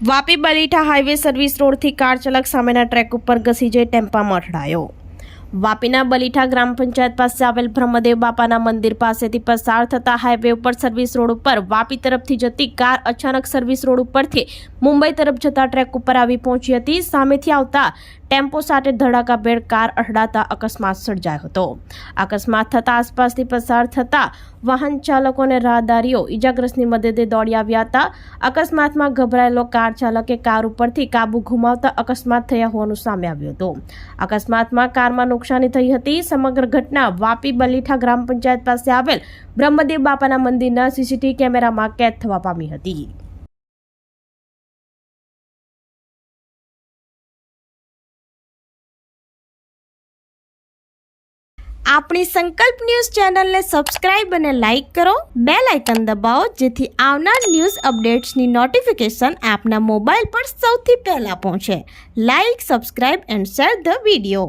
Vapi Balitha highway service રોડથી car ચાલક સામેના ટ્રેક ઉપર ઘસી જઈ ટેમ્પામાં અથડાયો વાપીના બલીઠા ગ્રામ પંચાયત પાસે આવેલ બ્રહ્મદેવ બાપાના મંદિર પાસેથી પસાર થતા હાઈવે ઉપર સર્વિસ રોડ ઉપર વાપી તરફથી જતી કાર અચાનક સર્વિસ રોડ ઉપરથી મુંબઈ તરફ જતા ટ્રેક ઉપર આવી પહોંચી હતી. સામેથી આવતા ટેમ્પો સાથે ધડાકાભેર કાર અથડાતા અકસ્માત સર્જાયો હતો. અકસ્માત થતા આસપાસથી પસાર થતા વાહન ચાલકો અને રાહદારીઓ ઈજાગ્રસ્તની મદદે દોડી આવ્યા હતા. અકસ્માતમાં ગભરાયેલો કાર ચાલકે કાર ઉપરથી કાબુ ગુમાવતા અકસ્માત થયા હોવાનું સામે આવ્યું હતું. અકસ્માતમાં કારમાં નુકસાની થઈ હતી. સમગ્ર ઘટના વાપી બલીઠા ગ્રામ પંચાયત પાસે આવેલ બ્રહ્મદેવ બાપાના મંદિરના સીસીટીવી કેમેરામાં કેદ થવા પામી હતી. આપણી સંકલ્પ ન્યૂઝ ચેનલને સબસ્ક્રાઇબ અને લાઇક કરો. બે લાઇકન દબાવો, જેથી આવનાર ન્યૂઝ અપડેટ્સની નોટિફિકેશન આપના મોબાઈલ પર સૌથી પહેલા પહોંચે. Like, subscribe and share the video.